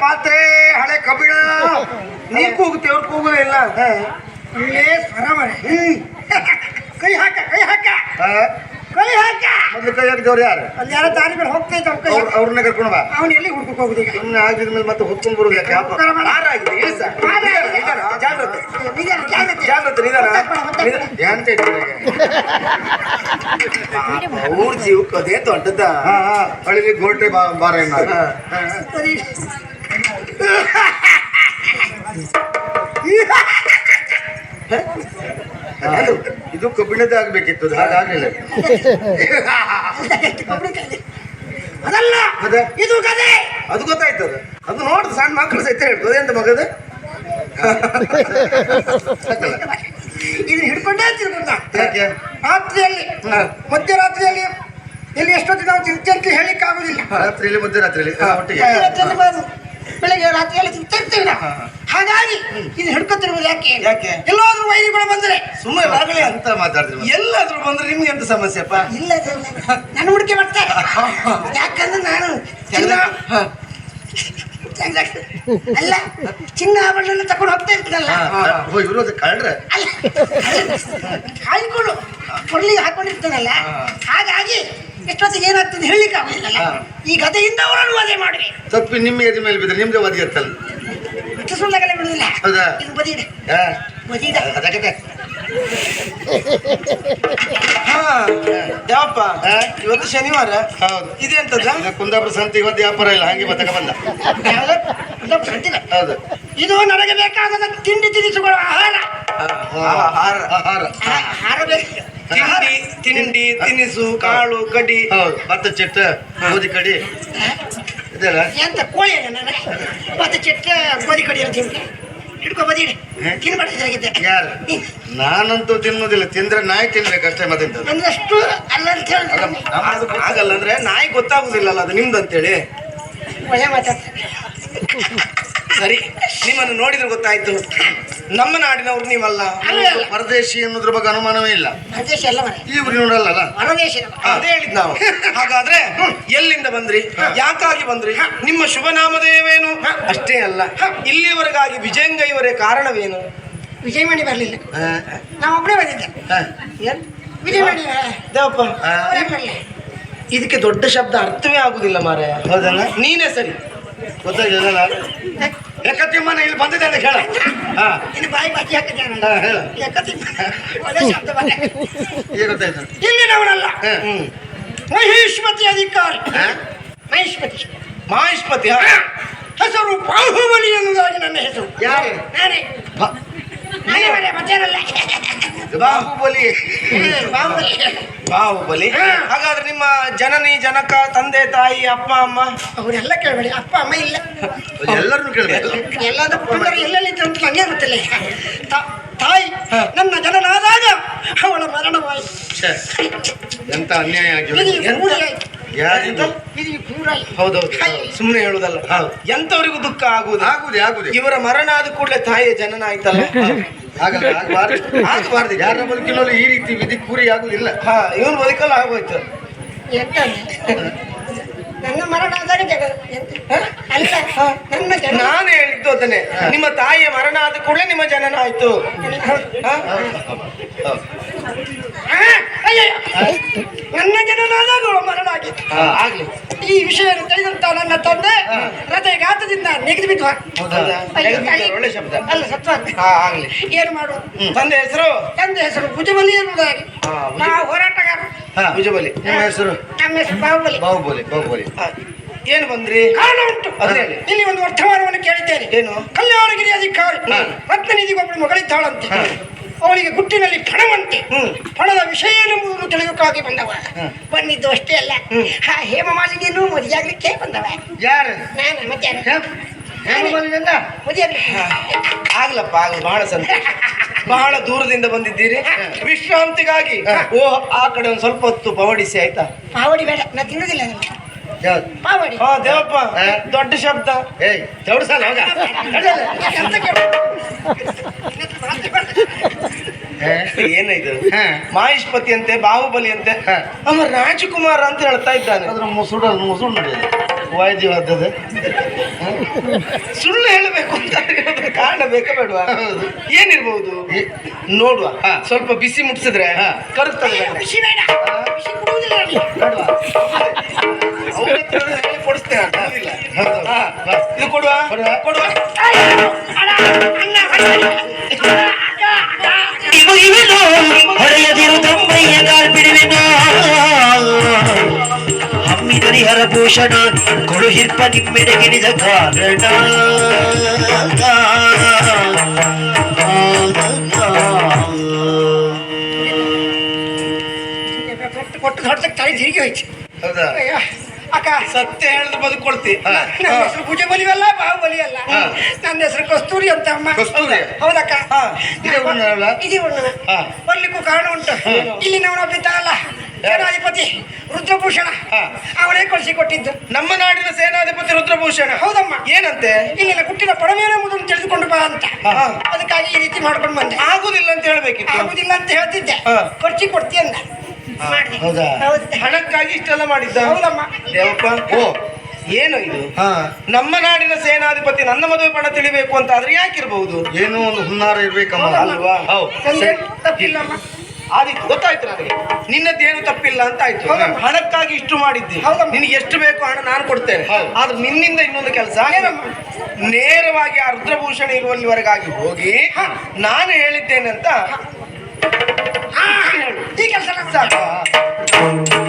ಪಾತ್ರೆ ಹಳೆ ಕಬ್ಬಿಣ. ನೀ ಕೂಗುತ್ತೆ ಅವ್ರು ಕೂಗೋದೇ ಇಲ್ಲ. ಹಾ. ಒಳ್ಳೆ ಸ್ವರ ಮರೆ ಕೈ ಹಾಕ ಕೈ ಹಾಕ. ಕೈ ಹಾಕ. ಮೊದ್ಲು ಕೈ ಹಾಕಿದವ್ರು ಯಾರು? ಅಲ್ಲಿ ಯಾರ ದಾರಿ ಮೇಲೆ ಹೋಗ್ತಾ ಇದ್ದಾವ ಕೈ ಅವ್ರ ಅವ್ರನ್ನ ಕರ್ಕೊಂಡು ಬಾ. ಅವನು ಎಲ್ಲಿ ಹುಡ್ಕಕ್ ಹೋಗುದು ಈಗ? ಸುಮ್ಮನೆ ಆಗಿದ್ಮೇಲೆ ಮತ್ತೆ ಹೊತ್ಕೊಂಡು ಬರುದು ಯಾಕೆ? ಮಾಡು. ಹಾರಾಗಿದೆ, ಇಳಿಸ. ಜಾಗ್ರತೆ ಜಾಗ್ರತೆ. ನಿಧಾನ. ನಿನಗೆ? ಅವ್ರ ಜೀವಕ್ಕೆ ಅದೇ ದೊಡ್ಡದ. ಹಾ ಗೋಲ್ಟೆ ಬಾರ ಏನಾರ ಸರಿ. ಇದು ಕಬ್ಬಿಣದ ಆಗ್ಬೇಕಿತ್ತು ಹಾಗಾಗಲಿಲ್ಲ. ಅದಲ್ಲ ಅದೇ ಇದು ಅದು ಗೊತ್ತಾಯ್ತದ ಅದು. ನೋಡ್ದು ಸಣ್ಣ ಮಕ್ಕಳು ಸಹಿತ ಹೇಳ್ತದೆ ಎಂತ ಮಗದ? ಇದನ್ನ ಹಿಡ್ಕೊಂಡೇ ತಿರ್ಗುತ್ತ ಯಾಕೆ? ರಾತ್ರಿಯಲ್ಲಿ. ಮಧ್ಯರಾತ್ರಿಯಲ್ಲಿ ಇಲ್ಲಿ ಎಷ್ಟೊತ್ತಿಗೆ ನಾವು ಚಿಂತೆ ಹೇಳಿಕ್ಕಾಗುದಿಲ್ಲ ರಾತ್ರಿಯಲ್ಲಿ ಮಧ್ಯರಾತ್ರಿಯಲ್ಲಿ ಒಟ್ಟಿಗೆ. ಬೆಳಿಗ್ಗೆ ರಾತ್ರಿಯಲ್ಲಿ ತಿಂತಿರ್ತೀವಿ ನಾವು. ಹಾಗಾಗಿ ಇದು ಹಿಡ್ಕೊತಿರ್ಬೋದು ಯಾಕೆ? ಯಾಕೆ? ಎಲ್ಲಾದ್ರೂ ವೈರಿಗಳು ಬಂದ್ರೆ. ಸುಮ್ಮನೆ ಆಗಲೇ ಅಂತ ಮಾತಾಡ್ತೀವಿ ಎಲ್ಲಾದ್ರೂ ಬಂದ್ರೆ ನಿಮ್ಗೆ ಎಂತ ಸಮಸ್ಯೆಪ್ಪ ಇಲ್ಲ ನಾನು ಹುಡುಕಿ ಬರ್ತಾರೆ ಯಾಕಂದ್ರೆ ನಾನು ಅಲ್ಲ ಚಿನ್ನ ಆಭರಣ ತಕೊಂಡು ಹೋಗ್ತಾ ಇರ್ತಲ್ಲ ಓ ಇರೋದು ಕಳ್ರೆ ಅಲ್ಲ ಕಾಯ್ಕೊಳ್ಳು ಕೊಡ್ಲಿಗೆ ಹಾಕೊಂಡಿರ್ತಾನಲ್ಲ. ಹಾಗಾಗಿ ಎಷ್ಟೊತ್ತಿಗೆ ಏನಾಗ್ತದೆ ಹೇಳಲಿಕ್ಕೆ ಆಗುದಿಲ್ಲ. ಈ ಗದೆಯಿಂದ ಅವರನ್ನು ವಧೆ ಮಾಡಿ ತಪ್ಪಿ ನಿಮ್ಮ ಎದೆ ಮೇಲೆ ಬಿದ್ರೆ ನಿಮ್ದು ವದಿ ಇರ್ತಲ್ಲ. ಮತ್ತೆ ಸುಳ್ಳಗಲೆ ಬಿಡುದಿಲ್ಲ. ಹೌದಾ? ಇದು ಬದಿಡೆ ಹಾ. ಬದಿಡೆ ಅದಕ್ಕೆ ಹಾ. ಯಾವಪ್ಪ? ಇವತ್ತು ಶನಿವಾರ. ಹೌದು. ಇದೆಂತದ ಇದು ಕುಂದಾಪುರ ಸಂತೆ ಇವತ್ತು ವ್ಯಾಪಾರ ಇಲ್ಲ. ಹಾಗೆ ಬತ್ತಕ ಬಂದ. ಕುಂದಾಪುರ ಬರ್ತಿದೆ. ಹೌದು. ಇದು ನನಗೆ ಬೇಕಾದ ತಿಂಡಿ ತಿನಿಸುಗಳು ಆಹಾರ. ಆಹಾರ. ಆಹಾರ. ಆಹಾರ ಬೇಕು. ತಿಂಡಿ ತಿಂಡಿ ತಿನಿಸು ಕಾಳು ಕಡಿ. ಹೌದು ಭತ್ತ ಚಟ್ಟ ಗೋಧಿ ಕಡಿ. ಇದೆಲ್ಲ ಎಂತ ಕೋಳಿ ನಾನು? ಚಟ್ಟ ಗೋಧಿ ಕಡಿ ಅಂತ ಹಿಡ್ಕೊ ಬದಿಡೆ? ತಿನ್ಬಾರ್ದಾಗಿದ್ದೆ ಯಾರು? ನಾನಂತೂ ತಿನ್ನೋದಿಲ್ಲ. ತಿಂದ್ರೆ ನಾಯಿ ತಿನ್ಬೇಕಷ್ಟೇ ಅಷ್ಟೇ ಅಂದಷ್ಟು ಅಲ್ಲ ಅಂತ ಹೇಳಿ. ಆಗಲ್ಲ ಅಂದ್ರೆ ನಾಯಿ ಗೊತ್ತಾಗುದಿಲ್ಲಲ್ಲ ಅದು ನಿಮ್ದಂತೇಳಿ ಒಳ್ಳೆ ಮಾತಾಡ್ತಾರೆ. ಸರಿ ನಿಮ್ಮನ್ನು ನೋಡಿದ್ರೆ ಗೊತ್ತಾಯ್ತು. ನಮ್ಮ ನಾಡಿನವ್ರು ನೀವಲ್ಲ ಪರದೇಶಿ ಅನ್ನೋದ್ರ ಬಗ್ಗೆ ಅನುಮಾನವೇ ಇಲ್ಲ. ಇವ್ರು ನೋಡಲ್ಲ ಈ ಹೊರದೇಶದ ಅದೇ ಹೇಳಿದ್ ನಾವು. ಹಾಗಾದ್ರೆ ಎಲ್ಲಿಂದ ಬಂದ್ರಿ? ಯಾಕಾಗಿ ಬಂದ್ರಿ? ನಿಮ್ಮ ಶುಭ ನಾಮದೇವೇನು ಅಷ್ಟೇ ಅಲ್ಲ. ಇಲ್ಲಿಯವರೆಗಾಗಿ ವಿಜಯಂಗೈವರೇ ಕಾರಣವೇನು? ವಿಜಯಮಣಿ ಬರಲಿಲ್ಲ? ನಾವು ಒಬ್ಬನೇ ಬಂದಿದ್ದೆ. ದೇವಪ್ಪ ಹಾ? ಇದಕ್ಕೆ ದೊಡ್ಡ ಶಬ್ದ ಅರ್ಥವೇ ಆಗುದಿಲ್ಲ ಮಾರಾಯ. ಹೌದಲ್ಲ ನೀನೇ ಸರಿ. ಗೊತ್ತಾಗಿಲ್ಲ ಏಕತಿಮ್ಮನ ಇಲ್ಲಿ ಬಂದಿದೆ ಅಂತ ಹೇಳ. ಇನ್ನು ಬಾಯಿ ಬಾಚಿ ಹಾಕಿದ್ದೇನೆ ಗೊತ್ತಾಯ್ತು ಇಲ್ಲಿನವನಲ್ಲ. ಮಹಿಷ್ಮತಿ ಅಧಿಕಾರಿ. ಮಹಿಷ್ಮತಿ. ಮಹಿಷ್ಮತಿ? ಹೆಸರು ಬಾಹುಬಲಿ ಎನ್ನುವುದಾಗಿ ನನ್ನ ಹೆಸರು. ಯಾರು? ನಾನೇ. ನಾನೇ ಮತ್ತೇನಲ್ಲ ಬಾಹುಬಲಿ ಬಾಹುಬಲಿ. ಹಾಗಾದ್ರೆ ನಿಮ್ಮ ಜನನಿ ಜನಕ ತಂದೆ ತಾಯಿ ಅಪ್ಪ ಅಮ್ಮ? ಅವರೆಲ್ಲ ಕೇಳಬೇಡಿ. ಅಪ್ಪ ಅಮ್ಮ ಇಲ್ಲ. ಎಲ್ಲರನ್ನು ಕೇಳಬೇಕು ಎಲ್ಲಾದ್ರೂ ಪುಂಡರು ಎಲ್ಲೆಲ್ಲಿ ಇದ್ರು ಅಂತ ನಂಗೆ ಗೊತ್ತಿಲ್ಲ. ತಾಯಿ ನನ್ನ ಜನನಾದಾಗ ಅವಳ ಮರಣವಾಯಿತು ಎಂತ ಅನ್ಯಾಯ ಆಯ್ತು. ಹೌದೌದು. ಸುಮ್ಮನೆ ಹೇಳುದಲ್ಲ. ಹೌದು. ಎಂತವರಿಗೂ ದುಃಖ ಆಗುವುದು ಆಗುದೇ ಆಗುದು. ಇವರ ಮರಣ ಆದ ಕೂಡಲೇ ತಾಯಿಯ ಜನನ ಆಯ್ತಲ್ಲ ಆಗಬಾರ್ದು ಆಗಬಾರ್ದು ಯಾರ ಬದುಕಿನಲ್ಲಿ ಈ ರೀತಿ ವಿಧಿ ಪೂರಿ ಆಗುದಿಲ್ಲ. ಹಾ ಇವನು ಬದುಕಲ್ಲ ಆಗೋಯ್ತು ಎಂತ ನನ್ನ ಮರಣ? ಅಲ್ಲ ನನ್ನ ಜನ ನಾನು ಹೇಳಿದ್ದು ಅದನ್ನೇ. ನಿಮ್ಮ ತಾಯಿಯ ಮರಣ ಆದ ಕೂಡಲೇ ನಿಮ್ಮ ಜನನ ಆಯ್ತು. ನನ್ನ ಜನನಾದಾಗ ಆಗ್ಲಿ. ಈ ವಿಷಯ ತಿಳಿದಂತ ನನ್ನ ತಂದೆ ಹೃದಯಘಾತದಿಂದ ನೆಗೆದು ಬಿದ್ದು, ಒಳ್ಳೆ ಶಬ್ದ. ಅಲ್ಲ ಸತ್ವ ಆಗ್ಲಿ. ಏನು ಮಾಡು ತಂದೆ ಹೆಸರು? ತಂದೆ ಹೆಸರು ಭುಜಬಲಿ ಎನ್ನುವುದಾಗಿ. ನಾವು ಹೋರಾಟಗಾರ. ಭುಜಬಲಿ. ನಿಮ್ಮ ಹೆಸರು? ನಮ್ಮ ಹೆಸರು ಬಾಹುಬಲಿ. ಬಾಹುಬಲಿ ಬಾಹುಬಲಿ. ಏನು ಬಂದ್ರಿ? ಕಾರಣ ಉಂಟು. ಇಲ್ಲಿ ಒಂದು ವರ್ತಮಾನವನ್ನು ಕೇಳಿದ್ದೇನೆ. ಏನು? ಕಲ್ಯಾಣಗಿರಿ ಅಧಿಕಾರಿ. ರತ್ನನಿಧಿಗೆ ಒಬ್ಬಳು ಮಗಳಿದ್ದಾಳಂತೆ. ಅವಳಿಗೆ ಗುಟ್ಟಿನಲ್ಲಿ ಪಣವಂತೆ ಹಣದ ಪಣದ ವಿಷಯ ಎಂಬುದನ್ನು ತಿಳಿಯೋಕ್ಕಾಗಿ ಬಂದವ. ಬಂದಿದ್ದು ಅಷ್ಟೇ ಅಲ್ಲ. ಹಾ ಹೇಮಮಾಲಿನಿಯನ್ನು ಮದುವೆಯಾಗಲಿಕ್ಕೆ ಬಂದವ. ಯಾರು? ನಾನು ಮತ್ತೆ ಆಗ್ಲಪ್ಪ ಆಗ್ಲಿ ಬಹಳ ಸಂತೋಷ. ಬಹಳ ದೂರದಿಂದ ಬಂದಿದ್ದೀರಿ. ವಿಶ್ರಾಂತಿಗಾಗಿ. ಓ ಆ ಕಡೆ ಒಂದು ಸ್ವಲ್ಪ ಹೊತ್ತು ಪವಡಿಸಿ ಆಯ್ತಾ? ಪಾವಡಿ ಬೇಡ ನಾ ತಿನ್ನೋದಿಲ್ಲ? ಪಾವಡಿ. ದೇವಪ್ಪ. ದೊಡ್ಡ ಶಬ್ದ. ಏಯ್ ಚೌಡ್ಸಲ್ಲ ಹೋಗ ಎಂತ ಕೇಳು? ಹೇ? ಏನಿದು? ಹಾ. ಮಾಹಿಷ್ಪತಿ ಅಂತೆ ಬಾಹುಬಲಿ ಅಂತೆ. ಹಾ. ಅವ ರಾಜಕುಮಾರ ಅಂತ ಹೇಳ್ತಾ ಇದ್ದಾನೆ. ಅದ್ರ ಮುಸುಡ ಮುಸುಡ್ ವಾಯ್ದ್ಯವಾದದ್ದು ಸುಳ್ಳು ಹೇಳಬೇಕು ಅಂತ ಕಾರಣ ಬೇಕ ಬೇಡುವ? ಹೌದು. ಏನಿರ್ಬಹುದು ನೋಡುವ. ಹಾ. ಸ್ವಲ್ಪ ಬಿಸಿ ಮುಟ್ಸಿದ್ರೆ ಹಾ. ಕರುತ್ತದೆ ಕೊಡಿಸ್ತೇನೆ. ಇದು ಕೊಡುವ? ಕೊಡುವ. ಕೊಡುವ ಅಯ್ಯೋ, ಅಣ್ಣ, ಅಣ್ಣ, ಹೊಡಿಬೇಡಿ. ಅಕ್ಕ, ಅಕ್ಕ, ಅಕ್ಕ. ಇವುಗಿವೆನು ಹೊಡೆಯದಿರು ತಮ್ಮಯ್ಯ ಕಾಲ್ಬಿಡುವೆನು ಹಮ್ಮಿದರಿ ಹರಭೂಷಣ ಕೊಡು ಹಿರ್ಪ ನಿಮ್ಮೆಡೆಗಿಳಿದ ಕಾರಣ ಕೊಟ್ಟು ಕೊಟ್ಟು ಹೊಡ್ಸಕ್ಕೆ ತಲೆ ತಿರುಗಿ ಹೋಯ್ತು ಹೌದಾ ಅಕ್ಕ ಸತ್ಯ ಹೇಳಿದ್ರೆ ಬದುಕೊಳ್ತಿ. ನನ್ನ ಹೆಸರು ಭುಜಬಲಿ ಅಲ್ಲ ಬಾಹುಬಲಿ ಅಲ್ಲ. ನನ್ನ ಹೆಸರು ಕಸ್ತೂರಿ ಅಂತ ಅಮ್ಮ. ಕಸ್ತೂರಿ? ಹೌದಕ್ಕ. ಇದೇ? ಇದೇ. ಬರ್ಲಿಕ್ಕೂ ಕಾರಣ ಉಂಟು. ಇಲ್ಲಿ ನಾವು ಅಲ್ಲ. ಸೇನಾಧಿಪತಿ ರುದ್ರಭೂಷಣ. ಅವನೇ ಕಳಿಸಿ ಕೊಟ್ಟಿದ್ದು. ನಮ್ಮ ನಾಡಿನ ಸೇನಾಧಿಪತಿ ರುದ್ರಭೂಷಣ. ಹೌದಮ್ಮ. ಏನಂತೆ? ಇಲ್ಲಿನ ಗುಟ್ಟಿನ ಪಡವೇನೆಂಬುದನ್ನು ತಿಳಿದುಕೊಂಡು ಬಾ ಅಂತ. ಅದಕ್ಕಾಗಿ ಈ ರೀತಿ ಮಾಡ್ಕೊಂಡು ಬಂದೆ. ಆಗುದಿಲ್ಲ ಅಂತ ಹೇಳ್ಬೇಕಿತ್ತು. ಆಗುದಿಲ್ಲ ಅಂತ ಹೇಳ್ತಿದ್ದೆ. ಖರ್ಚಿ ಕೊಡ್ತಿ ಅಂದ. ಮಾಡ್ದೆ. ಹೌದಾ? ಹಣಕ್ಕಾಗಿ ಇಷ್ಟೆಲ್ಲ ಮಾಡಿದ್ದ? ಹೌದಮ್ಮ. ದೇವಪ್ಪ ಓ ಏನು ಇದು? ಹಾ. ನಮ್ಮ ನಾಡಿನ ಸೇನಾಧಿಪತಿ ನನ್ನ ಮದುವೆ ಪಣ ತಿಳಿಬೇಕು ಅಂತ ಆದ್ರೆ ಯಾಕಿರ್ಬಹುದು ಏನೋ ಒಂದು ಹುನ್ನಾರ ಇರ್ಬೇಕಮ್ಮ. ಅಲ್ವಾ? ಆದಿತ್ತು ಗೊತ್ತಾಯ್ತು ನನಗೆ. ನಿನ್ನದೇನು ತಪ್ಪಿಲ್ಲ ಅಂತ ಆಯ್ತು. ಹಣಕ್ಕಾಗಿ ಇಷ್ಟು ಮಾಡಿದ್ದಿ. ಹೌದಮ್ಮ. ನಿನಗೆ ಎಷ್ಟು ಬೇಕು ಹಣ ನಾನು ಕೊಡ್ತೇನೆ. ಆದ್ರೆ ನಿನ್ನಿಂದ ಇನ್ನೊಂದು ಕೆಲಸ ಏನಮ್ಮ? ನೇರವಾಗಿ ಆ ರುದ್ರಭೂಷಣ ಇರುವಲ್ಲಿವರೆಗಾಗಿ ಹೋಗಿ ನಾನು ಹೇಳಿದ್ದೇನೆ ಅಂತ ಹಾ, ಈ ಕೆಲಸ ಸಾಕು